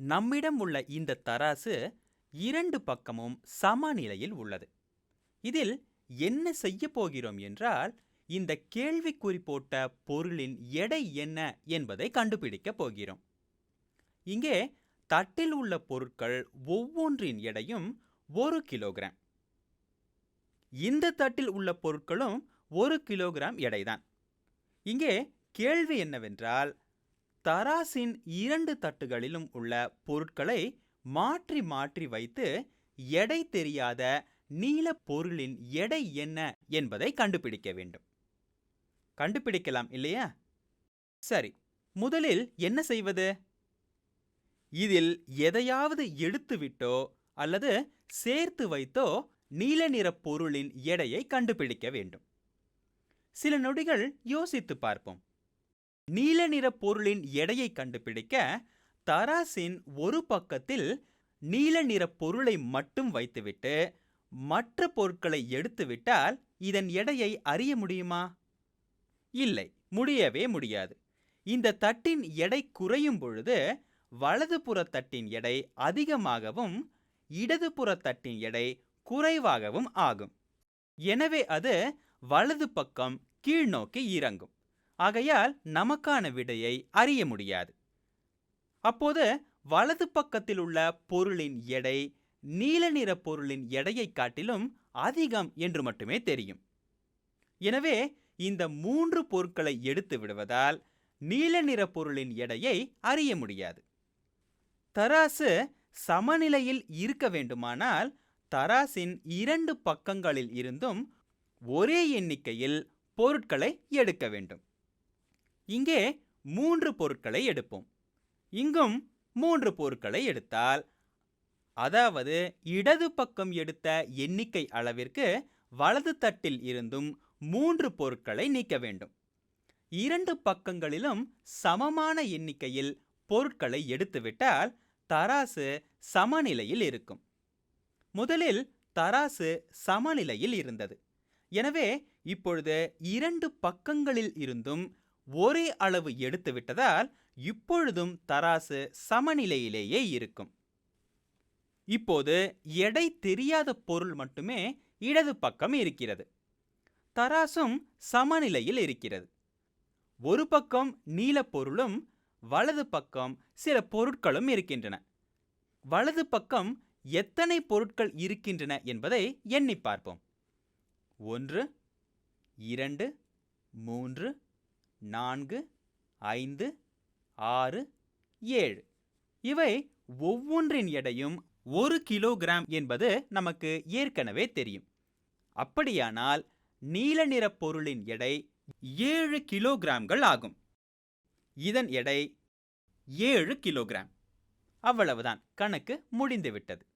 நம்மிடம் உள்ள இந்த தராசு இரண்டு பக்கமும் சமநிலையில் உள்ளது. இதில் என்ன செய்ய போகிறோம் என்றால் இந்த கேள்விக்குறி போட்ட பொருளின் எடை என்ன என்பதை கண்டுபிடிக்கப் போகிறோம். இங்கே தட்டில் உள்ள பொருட்கள் ஒவ்வொன்றின் எடையும் ஒரு கிலோகிராம். இந்த தட்டில் உள்ள பொருட்களும் ஒரு கிலோகிராம் எடைதான். இங்கே கேள்வி என்னவென்றால் தராசின் இரண்டு தட்டுகளிலும் உள்ள பொருட்களை மாற்றி மாற்றி வைத்து எடை தெரியாத நீல பொருளின் எடை என்ன என்பதை கண்டுபிடிக்க வேண்டும். கண்டுபிடிக்கலாம் இல்லையா? சரி முதலில் என்ன செய்வது? இதில் எதையாவது எடுத்துவிட்டோ அல்லது சேர்த்து வைத்தோ நீல நிற பொருளின் எடையை கண்டுபிடிக்க வேண்டும். சில நொடிகள் யோசித்து பார்ப்போம். நீல நிற பொருளின் எடையை கண்டுபிடிக்க தராசின் ஒரு பக்கத்தில் நீல நிற பொருளை மட்டும் வைத்துவிட்டு மற்ற பொருட்களை எடுத்துவிட்டால் இதன் எடையை அறிய முடியுமா? இல்லை முடியவே முடியாது. இந்த தட்டின் எடை குறையும் பொழுது வலதுபுற தட்டின் எடை அதிகமாகவும் இடதுபுற தட்டின் எடை குறைவாகவும் ஆகும். எனவே அது வலது பக்கம் கீழ்நோக்கி இறங்கும். ஆகையால் நமக்கான விடையை அறிய முடியாது. அப்போது வலது பக்கத்தில் உள்ள பொருளின் எடை நீல நிற பொருளின் எடையை காட்டிலும் அதிகம் என்று மட்டுமே தெரியும். எனவே இந்த மூன்று பொருட்களை எடுத்து விடுவதால் நீல நிற பொருளின் எடையை அறிய முடியாது. தராசு சமநிலையில் இருக்க வேண்டுமானால் தராசின் இரண்டு பக்கங்களில் இருந்தும் ஒரே எண்ணிக்கையில் பொருட்களை எடுக்க வேண்டும். இங்கே மூன்று பொருட்களை எடுப்போம். இங்கும் மூன்று பொருட்களை எடுத்தால் அதாவது இடது பக்கம் எடுத்த எண்ணிக்கை அளவிற்கு வலது தட்டில் இருந்தும் மூன்று பொருட்களை நீக்க வேண்டும். இரண்டு பக்கங்களிலும் சமமான எண்ணிக்கையில் பொருட்களை எடுத்துவிட்டால் தராசு சமநிலையில் இருக்கும். முதலில் தராசு சமநிலையில் இருந்தது. எனவே இப்பொழுது இரண்டு பக்கங்களில் இருந்தும் ஒரே அளவு எடுத்துவிட்டதால் இப்பொழுதும் தராசு சமநிலையிலேயே இருக்கும். இப்போது எடை தெரியாத பொருள் மட்டுமே இடது பக்கம் இருக்கிறது. தராசும் சமநிலையில் இருக்கிறது. ஒரு பக்கம் நீலப்பொருளும் வலது பக்கம் சில பொருட்களும் இருக்கின்றன. வலது பக்கம் எத்தனை பொருட்கள் இருக்கின்றன என்பதை எண்ணி பார்ப்போம். ஒன்று இரண்டு மூன்று நான்கு ஐந்து ஆறு ஏழு. இவை ஒவ்வொன்றின் எடையும் ஒரு கிலோகிராம் என்பது நமக்கு ஏற்கனவே தெரியும். அப்படியானால் நீல நிற பொருளின் எடை ஏழு கிலோகிராம்கள் ஆகும். இதன் எடை ஏழு கிலோகிராம். அவ்வளவுதான். கணக்கு முடிந்துவிட்டது.